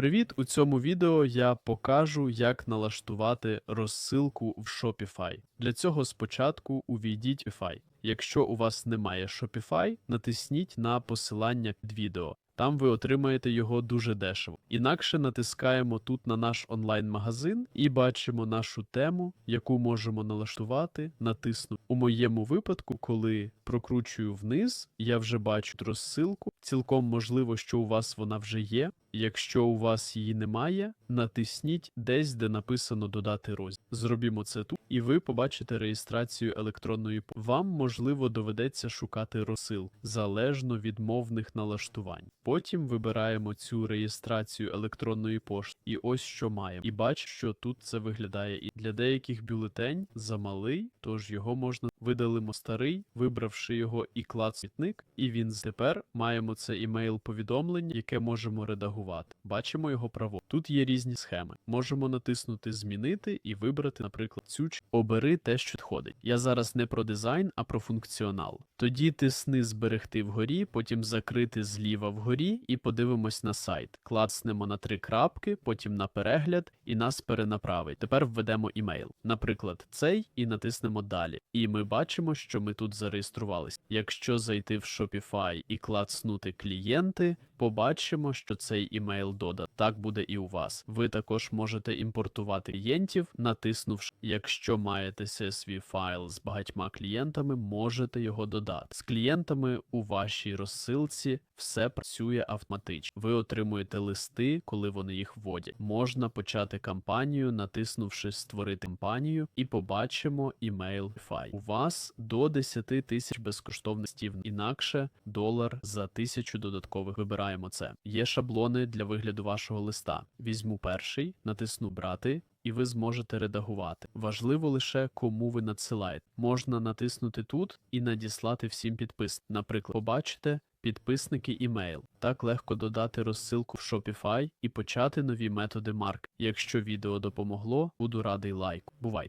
Привіт! У цьому відео я покажу, як налаштувати розсилку в Shopify. Для цього спочатку увійдіть Shopify. Якщо у вас немає Shopify, натисніть на посилання під відео. Там ви отримаєте його дуже дешево. Інакше натискаємо тут на наш онлайн-магазин і бачимо нашу тему, яку можемо налаштувати, натиснути. У моєму випадку, коли прокручую вниз, я вже бачу розсилку. Цілком можливо, що у вас вона вже є. Якщо у вас її немає, натисніть десь, де написано додати розділ. Зробімо це тут, і ви побачите реєстрацію електронної пошти. Вам можливо доведеться шукати розсил залежно від мовних налаштувань. Потім вибираємо цю реєстрацію електронної пошти, і ось що маємо. І бачу, що тут це виглядає. І для деяких бюлетень замалий, тож його можна видалимо старий, вибравши його і клад смітник, і він тепер маємо це імейл повідомлення, яке можемо редагувати. Бачимо його право. Тут є різні схеми. Можемо натиснути Змінити і вибрати, наприклад, цю ч- обери те, що підходить. Я зараз не про дизайн, а про функціонал. Тоді тисни зберегти вгорі, потім закрити зліва вгорі і подивимось на сайт. Клацнемо на три крапки, потім на перегляд і нас перенаправить. Тепер введемо імейл, наприклад, цей, і натиснемо далі. І ми бачимо, що ми тут зареєструвалися. Якщо зайти в Shopify і клацнути клієнти, побачимо, що цей імейл дода. Так буде і у вас. Ви також можете імпортувати клієнтів, натиснувши, якщо маєте CSV файл з багатьма клієнтами, можете його додати. З клієнтами у вашій розсилці все працює автоматично. Ви отримуєте листи, коли вони їх вводять. Можна почати кампанію, натиснувши Створити кампанію, і побачимо імейл файл. У вас до 10 тисяч безкоштовних листів, інакше долар за тисячу додаткових. Вибираємо це. Є шаблони для вигляду вашого листа. Візьму перший, натисну Брати. І ви зможете редагувати. Важливо лише кому ви надсилаєте. Можна натиснути тут і надіслати всім підпис. Наприклад, побачите підписники імейл. Так легко додати розсилку в Shopify і почати нові методи марк. Якщо відео допомогло, буду радий лайку. Бувайте!